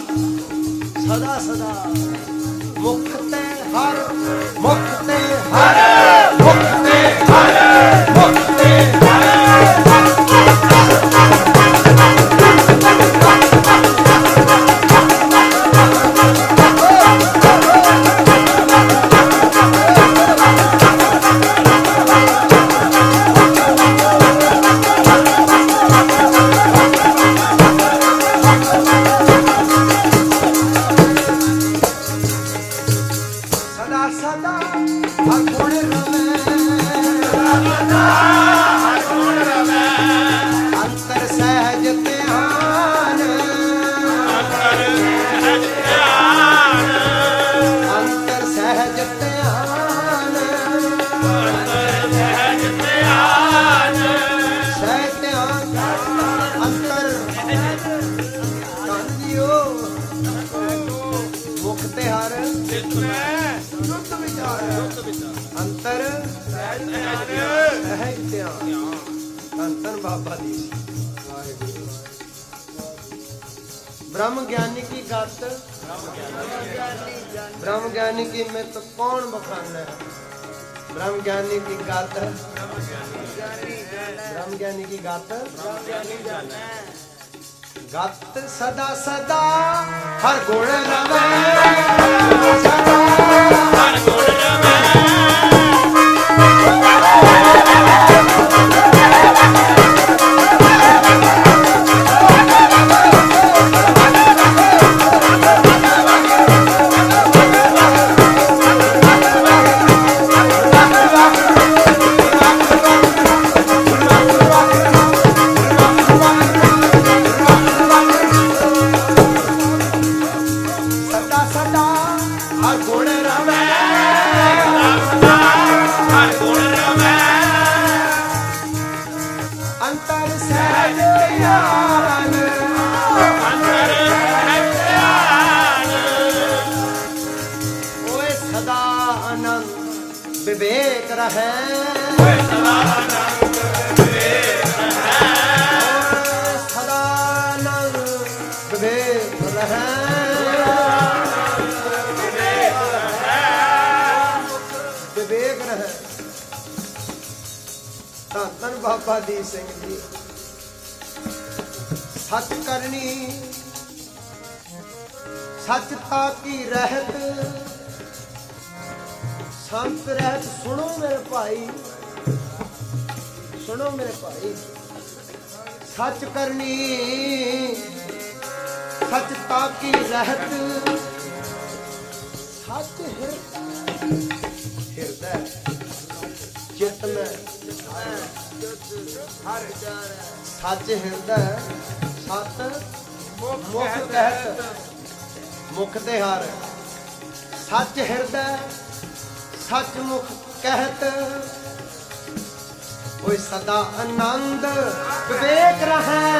ਸਦਾ ਸਦਾ ਸਦਾ ਮੁਖ ਤੇ ਹਰ ਮੁਖ ਤੇ ਹਰ ਮੁਖ ਤੇ ਹਰ ਮੁਖ ਤੇ Ramana. अंतर अंतर बाबा जी। ब्रह्म ज्ञानी की गात ब्रह्म ज्ञानी की में तो कौन बखान है? ब्रह्म ज्ञानी की गात ब्रह्म ज्ञानी की गात गात सदा सदा हर गुण रवे। ਸਹਿਜ ਧਿਆਨ। ਓਏ ਸਦਾ ਆਨੰਦ ਵਿਵੇਕ ਰਹੇ। ਸਦਾ ਆਨੰਦ ਵਿਵੇਕ ਰਹੇ। ਵਿਵੇਕ ਰਹੇ ਧੰਨ ਬਾਬਾ ਦੀਪ ਸਿੰਘ ਜੀ। ਸੱਚ ਕਰਨੀ, ਸੱਚ ਕੀ ਰਹਿਤ? ਸੰਤ ਰਹਿਤ ਸੁਣੋ ਮੇਰੇ ਭਾਈ। ਸੁਣੋ ਮੇਰੇ ਭਾਈ। ਸੱਚ ਕਰਨੀ, ਸੱਚ ਤਾ ਕੀ ਰਹਿਤ? ਸੱਚ ਹਿਰਦਾ ਸੱਚ ਹਿਰਦਾ ਸਤ ਮੁਖ ਕਹਿਤ ਮੁਖ ਤੇ ਹਰ। ਸੱਚ ਹਿਰਦਾ, ਸੱਚ ਮੁਖ ਕਹਿਤ। ਓਏ ਸਦਾ ਆਨੰਦ, ਵਿਵੇਕ ਰਹੈ।